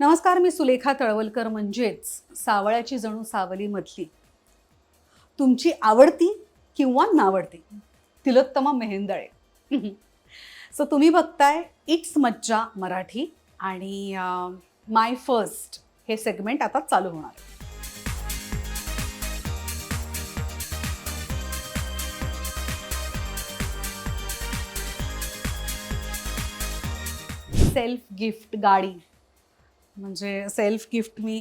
नमस्कार मी सुलेखा तळवलकर म्हणजेच सावळ्याची जणू सावली मधली. तुमची आवडती किंवा नावडती? तिलोत्तमा मेहेंदळे. सो तुम्ही बघताय इट्स मज्जा मराठी आणि माय फर्स्ट हे सेगमेंट आता चालू होणार. आहे. सेल्फ गिफ्ट गाडी. म्हणजे सेल्फ गिफ्ट मी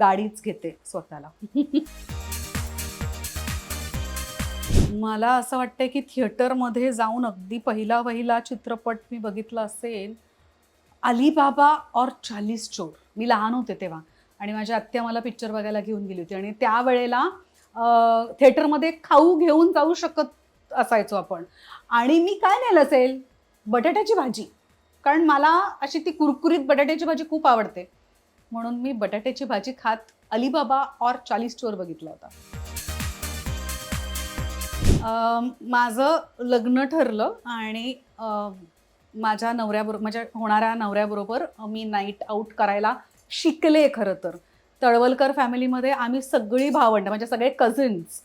गाडीच घेते स्वतःला. मला असं वाटतं की थिएटरमध्ये जाऊन अगदी पहिला पहिला चित्रपट मी बघितला असेल अलीबाबा और चालीस चोर. मी लहान होते तेव्हा आणि माझ्या आत्या मला पिक्चर बघायला घेऊन गेली होती आणि त्यावेळेला थिएटरमध्ये खाऊ घेऊन जाऊ शकत असायचो आपण. आणि मी काय नेलं असेल? बटाट्याची भाजी. कारण मला अशी ती कुरकुरीत बटाट्याची भाजी खूप आवडते. म्हणून मी बटाट्याची भाजी खात अलीबाबा और चाळीस स्टोअर बघितला होता. माझं लग्न ठरलं आणि माझ्या नवऱ्याबरोबर माझ्या होणाऱ्या नवऱ्याबरोबर मी नाईट आऊट करायला शिकले खरं तर. तळवलकर फॅमिलीमध्ये आम्ही सगळी भावंड म्हणजे सगळे कझिन्स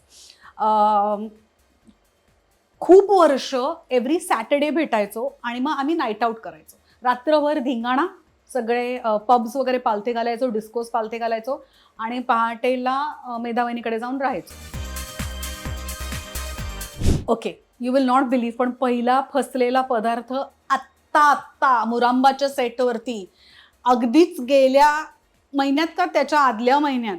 खूप वर्ष एव्हरी सॅटर्डे भेटायचो आणि मग आम्ही नाईट आऊट करायचो. रात्रभर धिंगाणा सगळे पब्स वगैरे पालथे घालायचो डिस्कोस पालथे घालायचो आणि पहाटेला मेधावनीकडे मेधावणीकडे जाऊन राहायचो. Okay you will not believe पण पहिला फसलेला पदार्थ आत्ता आत्ता मुरांबाच्या सेटवरती अगदीच गेल्या महिन्यात का त्याच्या आदल्या महिन्यात?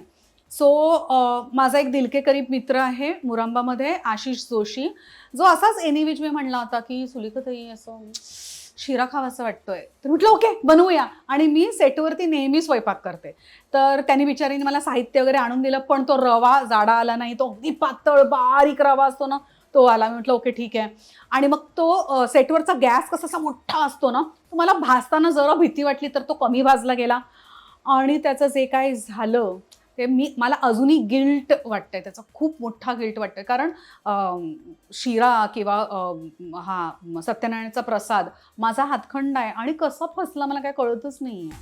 सो माझा एक दिलके करीब मित्र आहे मुरांबामध्ये आशिष जोशी. जो असाच एनिविज मी म्हणला होता की सुलिकताई असं शिरा खावासा वाटतोय. तर म्हटलं ओके बनवूया. आणि मी सेटवरती नेहमी स्वयंपाक करते. तर त्यांनी बिचारीने मला साहित्य वगैरे आणून दिलं पण तो रवा जाडा आला नाही तो अगदी पातळ बारीक रवा असतो ना तो आला. मी म्हटलं ओके ठीक आहे. आणि मग तो सेटवरचा गॅस कसा असा मोठा असतो ना तो मला भाजताना जरा भीती वाटली तर तो कमी भाजला गेला. आणि त्याचं जे काय झालं ते मी मला अजूनही गिल्ट वाटतंय त्याचा खूप मोठा गिल्ट वाटतंय. कारण शिरा किंवा हा सत्यनारायणचा प्रसाद माझा हातखंड आहे आणि कसा फसला मला काय कळतच नाही आहे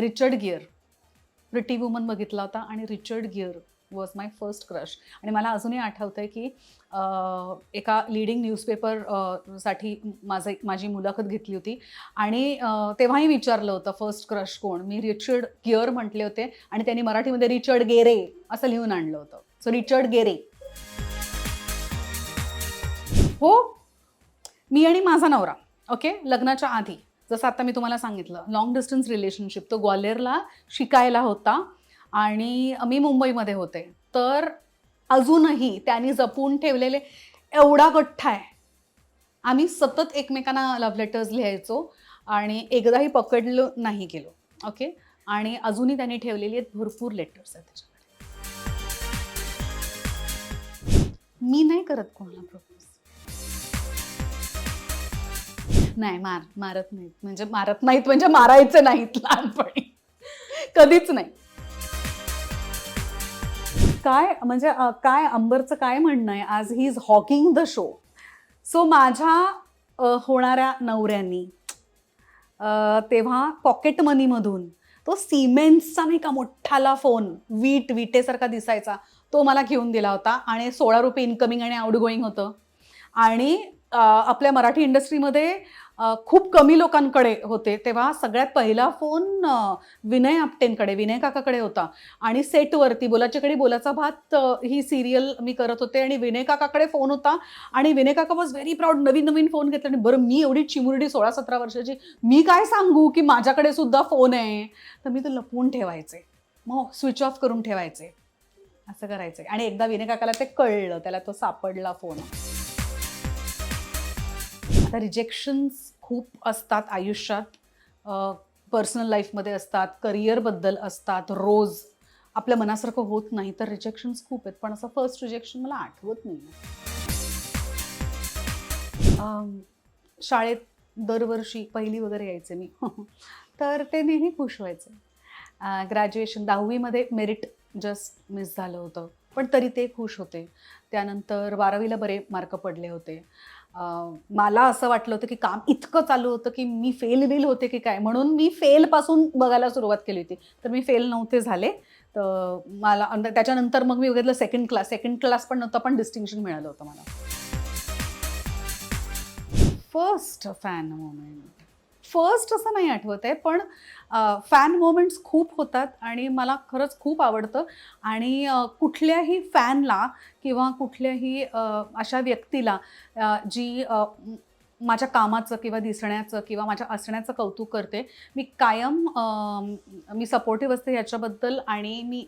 रिचर्ड गिअर. प्रिटी वुमन बघितला होता आणि Richard Gere was my first crush आणि मला अजूनही आठवतं आहे की एका लिडिंग न्यूजपेपरसाठी माझं माझी मुलाखत घेतली होती. आणि तेव्हाही विचारलं होतं फर्स्ट क्रश कोण? मी रिचर्ड गिअर म्हटले होते आणि त्यांनी मराठीमध्ये रिचर्ड गेरे असं लिहून आणलं होतं. So Richard Gere. हो? मी आणि माझा नवरा. ओके लग्नाच्या आधी. जसं आता मी तुम्हाला सांगितलं लॉंग डिस्टन्स रिलेशनशिप तो ग्वाल्हेरला शिकायला होता. आणि मी मुंबईमध्ये होते. तर अजूनही त्यांनी जपून ठेवलेले एवढा गठ्ठा आहे. आम्ही सतत एकमेकांना लव्ह लेटर्स लिहायचो आणि एकदाही पकडलो नाही गेलो. ओके आणि अजूनही त्यांनी ठेवलेली आहेत भरपूर लेटर्स आहेत त्याच्याकडे मी नाही करत कोणाला प्रपोज नाही मार मारत नाहीत. म्हणजे मारत नाहीत म्हणजे मारायचं नाहीत लहानपणी. कधीच नाही. काय म्हणजे काय अंबरचं काय म्हणणं आहे? आज he is hogging the show so माझ्या होणाऱ्या नवऱ्यांनी तेव्हा पॉकेट मनीमधून तो सिमेंट्सचा नाही का मोठाला फोन वीट विटेसारखा दिसायचा. तो मला घेऊन दिला होता आणि सोळा रुपये इन्कमिंग आणि आउट गोईंग होतं. आणि आपल्या मराठी इंडस्ट्रीमध्ये खूप कमी लोकांकडे होते तेव्हा सगळ्यात पहिला फोन विनय आपटेंकडे विनय काकाकडे होता. आणि सेटवरती बोलाच्याकडे बोलाचा भात ही सिरियल मी करत होते आणि विनय काकाकडे फोन होता. आणि विनय काका वॉज व्हेरी प्राऊड नवीन नवीन फोन घेतला आणि बरं मी एवढी चिमुरडी सोळा सतरा वर्षाची मी काय सांगू की माझ्याकडे सुद्धा फोन आहे? तर मी तो लपवून ठेवायचे. मग स्विच ऑफ करून ठेवायचे. असं करायचं. आणि एकदा विनय काकाला ते कळलं त्याला तो सापडला फोन. आता रिजेक्शन्स खूप असतात आयुष्यात. पर्सनल लाईफमध्ये असतात करिअरबद्दल असतात रोज. आपल्या मनासारखं होत नाही तर रिजेक्शन्स खूप आहेत. पण असं फर्स्ट रिजेक्शन मला आठवत नाही. शाळेत दरवर्षी पहिली वगैरे यायचे मी. तर ते नेहमी खुश व्हायचे. ग्रॅज्युएशन दहावीमध्ये मेरिट जस्ट मिस झालं होतं. पण तरी ते खुश होते. त्यानंतर बारावीला बरे मार्क पडले होते. मला असं वाटलं होतं की काम इतकं चालू होतं की मी फेल बिल होते की काय? म्हणून मी फेलपासून बघायला सुरुवात केली होती. तर मी फेल नव्हते झाले. तर मला त्याच्यानंतर मग मी बघितलं सेकंड क्लास सेकंड क्लास पण नव्हतं पण डिस्टिंक्शन मिळालं होतं मला. फर्स्ट फॅन मोमेंट फर्स्ट असं नाही आठवत आहे पण फॅन मोमेंट्स खूप होतात आणि मला खरंच खूप आवडतं. आणि कुठल्याही फॅनला किंवा कुठल्याही अशा व्यक्तीला जी माझ्या कामाचं किंवा दिसण्याचं किंवा माझ्या असण्याचं कौतुक करते मी कायम मी सपोर्टिव्ह असते याच्याबद्दल आणि मी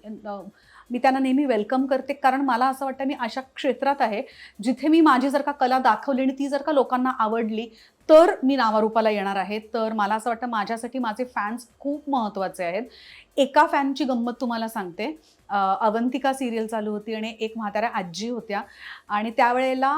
मी त्यांना नेहमी वेलकम करते. कारण मला असं वाटतं मी अशा क्षेत्रात आहे जिथे मी माझी जर का कला दाखवली आणि ती जर का लोकांना आवडली तर मी नावारूपाला येणार आहे. तर मला असं वाटतं माझ्यासाठी माझे फॅन्स खूप महत्त्वाचे आहेत. एका फॅनची गंमत तुम्हाला सांगते. अवंतिका सिरियल चालू होती आणि एक म्हाताऱ्या आजी होत्या. आणि त्यावेळेला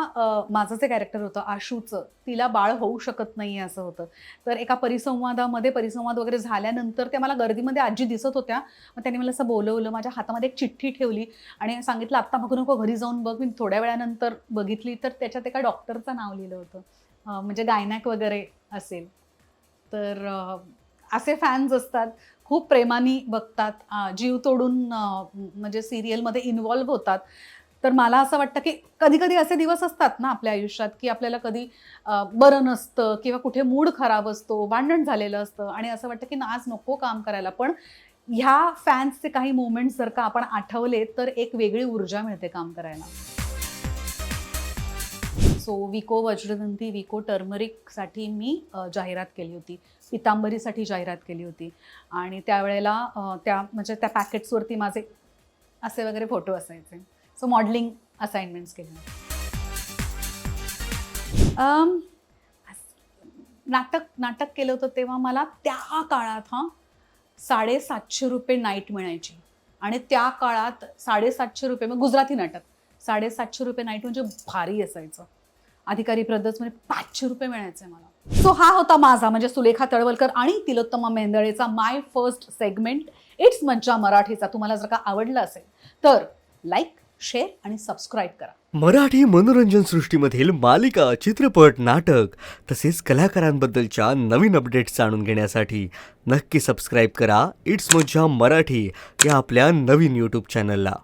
माझं जे कॅरेक्टर होतं आशूचं तिला बाळ होऊ शकत नाही असं होतं. तर एका परिसंवादामध्ये परिसंवाद वगैरे झाल्यानंतर त्या मला गर्दीमध्ये आजी दिसत होत्या. मग त्यांनी मला असं बोलवलं माझ्या हातामध्ये एक चिठ्ठी ठेवली आणि सांगितलं आत्ता बघू नको घरी जाऊन बघ. मी थोड्या वेळानंतर बघितली. तर त्याच्यात एका डॉक्टरचं नाव लिहिलं होतं. म्हणजे गायनॅक वगैरे असेल. तर असे फॅन्स असतात. खूप प्रेमाने बघतात. जीव तोडून म्हणजे सिरियलमध्ये इन्वॉल्व्ह होतात. तर मला असं वाटतं की कधी कधी असे दिवस असतात ना आपल्या आयुष्यात की आपल्याला कधी बरं नसतं किंवा कुठे मूड खराब असतो भांडण झालेलं असतं आणि असं वाटतं की ना आज नको काम करायला. पण ह्या फॅन्सचे काही मोमेंट्स जर का आपण आठवले तर एक वेगळी ऊर्जा मिळते काम करायला. सो विको वज्रदंती विको टर्मरिकसाठी मी जाहिरात केली होती. पितांबरीसाठी जाहिरात केली होती. आणि त्यावेळेला त्या म्हणजे त्या पॅकेट्सवरती माझे असे वगैरे फोटो असायचे. सो मॉडेलिंग असाइनमेंट्स केले. नाटक नाटक केलं होतं तेव्हा मला त्या काळात हां साडेसातशे रुपये नाईट मिळायची. आणि त्या काळात साडेसातशे रुपये मग गुजराती नाटक साडेसातशे रुपये नाईट म्हणजे भारी असायचं. अधिकारी प्रदर्श म्हणजे पाचशे रुपये मिळायचे मला. सो हा होता माझा म्हणजे सुलेखा तळवलकर आणि तिलोत्तमा मेंदळेचा माय फर्स्ट सेगमेंट इट्स मज्जा मराठीचा. तुम्हाला जर का आवडला असेल तर लाईक शेअर आणि सबस्क्राईब करा. मराठी मनोरंजन सृष्टीमधील मालिका चित्रपट नाटक तसेच कलाकारांबद्दलच्या नवीन अपडेट्स जाणून घेण्यासाठी नक्की सबस्क्राईब करा. इट्स मज्जा मराठी या आपल्या नवीन यूट्यूब चॅनलला